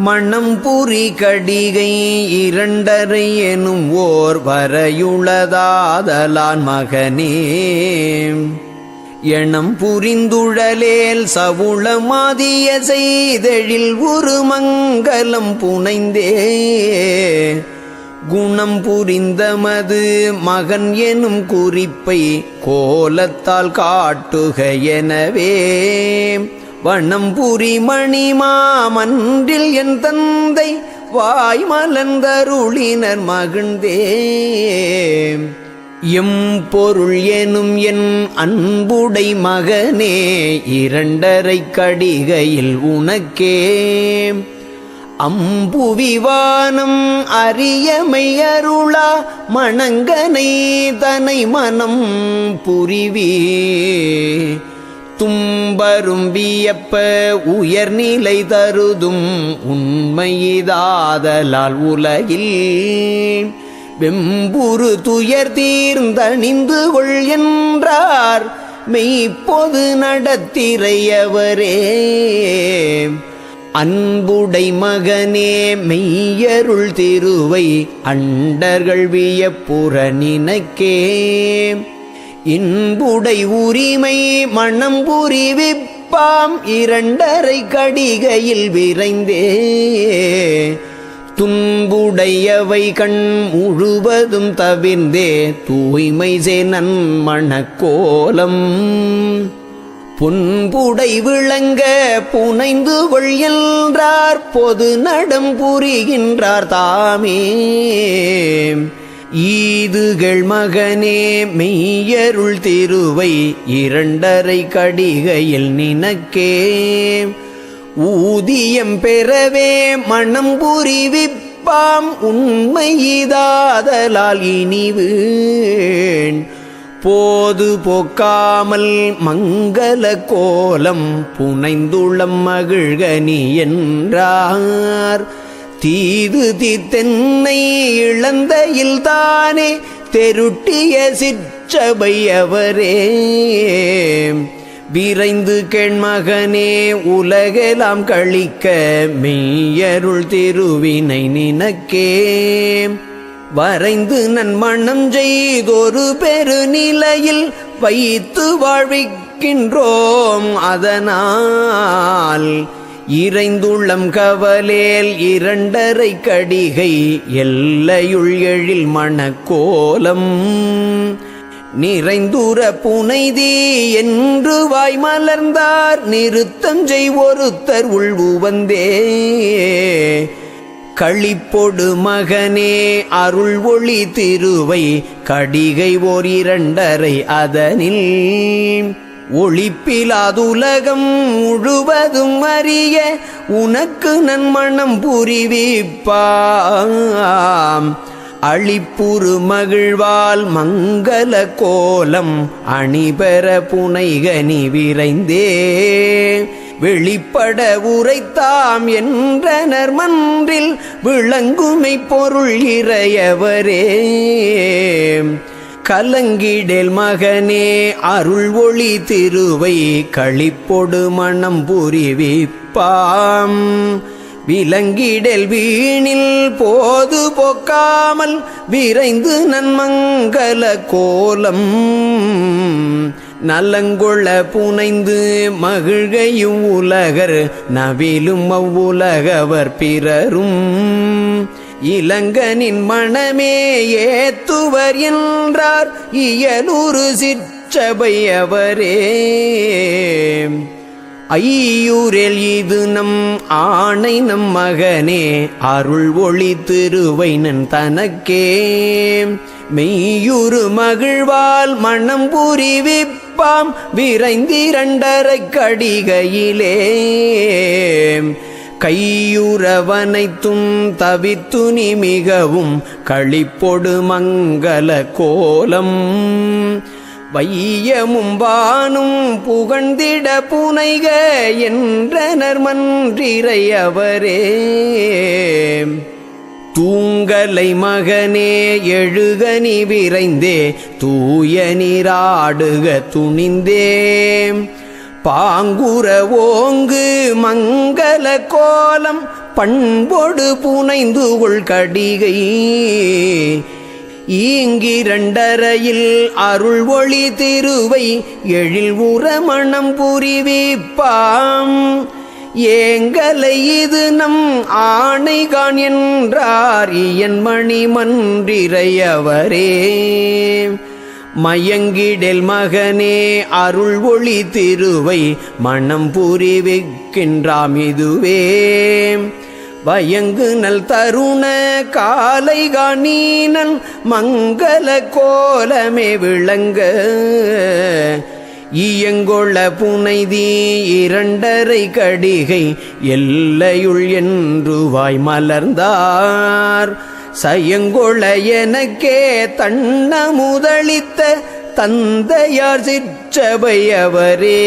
மணம் புரி கடிகை இரண்டரை எனும் ஓர் வரையுளதாதலான் மகனே. எணம் புரிந்துழலேல் சவுளமாதிய செய்தெழில் ஒரு மங்கலம் புனைந்தே. குணம் புரிந்தமது மகன் எனும் குறிப்பை கோலத்தால் காட்டுக எனவே. வண்ணம் புரி மணிமாமன்றில் என் தந்தை வாய் மலர்ந்தருளினர் மகிழ்ந்தே எம் பொருள் எனும் என் அன்புடை மகனே இரண்டரை கடிகையில் உனக்கே அம்புவிவானம் அரியமை அருளா மணங்கனை தனை மனம் புரிவே தும்பரும் வியப்ப உயர்நிலை தருதும் உண்மையிதாதலால் உலகில். வெம்புரு துயர் தீர்ந்தணிந்து கொள் என்றார் மெய்ப்பொது நடத்திரையவரே அன்புடை மகனே மெய்யருள் திருவை அண்டர்கள் வியப்புற நினைக்கே. இன்புடை உரிமை மணம் புரிவிப்பாம். இரண்டரை கடிகையில் விரைந்தே. துன்புடையவை கண் முழுவதும் தவிர்ந்தே. தூய்மை சேனன் மணக்கோலம் புன்புடை விளங்க புனைந்து கொள் என்றார். பொது நடம் புரிகின்றார் தாமே. ஈதுகள் மகனே மெய்யருள் திருவை இரண்டரை கடிகையில் நினக்கே. ஊதியம் பெறவே மனம் புரிவிப்பாம் உண்மையிதாதலால் இனிவீண் போது போக்காமல் மங்கள கோலம் புனைந்துளம் மகிழ்கனி என்றார். தீது தீத்தென்னை இழந்தையில் தானே தெருட்டிய சிற்றபை அவரே விரைந்து கெண்மகனே உலகெலாம் கழிக்க மெய்யருள் திருவினை நினக்கே. வரைந்து நன்மணம் செய்தொரு பெருநிலையில் வைத்து வாழ்விக்கின்றோம் அதனால் இறைந்துள்ளம் கவலேல் இரண்டரை கடிகை எல்லையுள் எழில் மணக்கோலம். நிறைந்துற புனைதி என்று வாய் மலர்ந்தார் நிறுத்தஞ்சை ஒருத்தர் உள்வுவந்தே களிப்பொடு மகனே அருள் ஒளி திருவை கடிகை ஓர் இரண்டரை அதனில். ஒளிப்பிலாதுலகம் முழுவதும் அறிய உனக்கு நன்மணம் புரிவிப்பாம். அழிப்புறு மகிழ்வால் மங்கள கோலம் அணிபெற புனைகனி விரைந்தே. வெளிப்பட உரைத்தாம் என்றனர் மன்றில் விளங்குமை பொருள் இறையவரே. கலங்கிடேல் மகனே அருள் ஒளி திருவை களிப்பொடு மணம் புரிவிப்பாம். விலங்கிடல் வீணில் போது போக்காமல் விரைந்து நன்மங்கல கோலம். நலங்கொள்ள புனைந்து மகிழ்கையும் உலகர் நவிலும் அவ்வுலகவர் பிறரும். இளங்கனின் மனமே ஏத்துவர் என்றார். இயலுரு சிற்றபை அவரே. ஐயூரில் இது நம் ஆணை நம் மகனே. அருள் ஒளி திருவைனன் தனக்கே. மெய்யுறு மகிழ்வால் மனம் புரிவிப்பாம். விரைந்திரண்டரை கடிகையிலே. கையுறவனைத்தும் தவித்துனி மிகவும் களிப்பொடு மங்கள கோலம். வையமும் வானும் புகழ்ந்திட புனைக என்றனர் மன்றிரை அவரே. தூங்கலை மகனே எழுகனி விரைந்தே தூய நீராடுக துணிந்தே. பாங்குர ஓங்கு மங்கள கோலம் பண்பொடு புனைந்து கொள்கடிகை ஈங்கிரண்டரையில் அருள் ஒளி திருவை எழில் உரமணம் புரிவிப்பாம். ஏங்கலை இது நம் ஆணைகான் என்றார் இயன் மணி மன்றிரையவரே மயங்கிடல் மகனே அருள் ஒளி திருவை மனம் புரிவிக்கின்றாம் இதுவே. வயங்கு நல் தருண காலை கணீனல் மங்கள கோலமே விளங்க. இயங்கொள்ள புனைதி இரண்டரை கடிகை எல்லையுள் என்று வாய் மலர்ந்தார். சயங்கொள்ள எனக்கே தண்ண முதலித்த தந்தையார் சிற்றபையவரே.